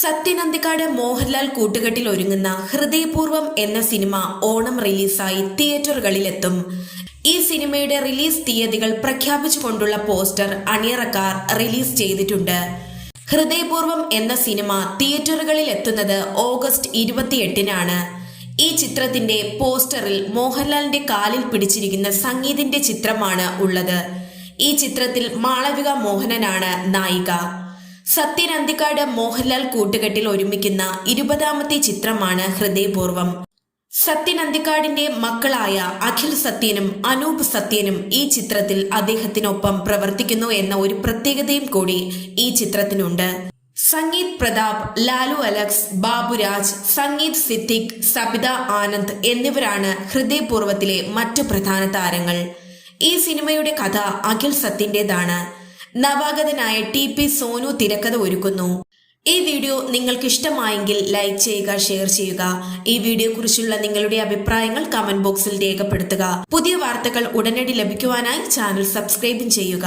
സത്യനന്ദിക്കാട് മോഹൻലാൽ കൂട്ടുകെട്ടിൽ ഒരുങ്ങുന്ന ഹൃദയപൂർവം എന്ന സിനിമ ഓണം റിലീസായി തിയേറ്ററുകളിലെത്തും. ഈ സിനിമയുടെ റിലീസ് തീയതികൾ പ്രഖ്യാപിച്ചുകൊണ്ടുള്ള പോസ്റ്റർ അണിയറക്കാർ റിലീസ് ചെയ്തിട്ടുണ്ട്. ഹൃദയപൂർവം എന്ന സിനിമ തിയേറ്ററുകളിൽ എത്തുന്നത് ഓഗസ്റ്റ് ഇരുപത്തിയെട്ടിനാണ്. ഈ ചിത്രത്തിന്റെ പോസ്റ്ററിൽ മോഹൻലാലിന്റെ കാലിൽ പിടിച്ചിരിക്കുന്ന സംഗീതിന്റെ ചിത്രമാണ് ഉള്ളത്. ഈ ചിത്രത്തിൽ മാളവിക മോഹനനാണ് നായിക. സത്യൻ അന്തിക്കാട് മോഹൻലാൽ കൂട്ടുകെട്ടിൽ ഒരുമിക്കുന്ന ഇരുപതാമത്തെ ചിത്രമാണ് ഹൃദയപൂർവം സത്യൻ അന്തിക്കാടിന്റെ മക്കളായ അഖിൽ സത്യനും അനൂപ് സത്യനും ഈ ചിത്രത്തിൽ അദ്ദേഹത്തിനൊപ്പം പ്രവർത്തിക്കുന്നു എന്ന ഒരു പ്രത്യേകതയും കൂടി ഈ ചിത്രത്തിനുണ്ട്. സംഗീത് പ്രതാപ് ലാലു അലക്സ് ബാബുരാജ് സംഗീത് സിദ്ദിഖ് സബിത ആനന്ദ് എന്നിവരാണ് ഹൃദയപൂർവത്തിലെ മറ്റു പ്രധാന താരങ്ങൾ. ഈ സിനിമയുടെ കഥ അഖിൽ സത്യന്റേതാണ്. നവാഗതനായ ടി പി സോനു തിരക്കഥ ഒരുക്കുന്നു. ഈ വീഡിയോ നിങ്ങൾക്ക് ഇഷ്ടമായെങ്കിൽ ലൈക്ക് ചെയ്യുക ഷെയർ ചെയ്യുക. ഈ വീഡിയോ കുറിച്ചുള്ള നിങ്ങളുടെ അഭിപ്രായങ്ങൾ കമന്റ് ബോക്സിൽ രേഖപ്പെടുത്തുക. പുതിയ വാർത്തകൾ ഉടനടി ലഭിക്കുവാനായി ചാനൽ സബ്സ്ക്രൈബും ചെയ്യുക.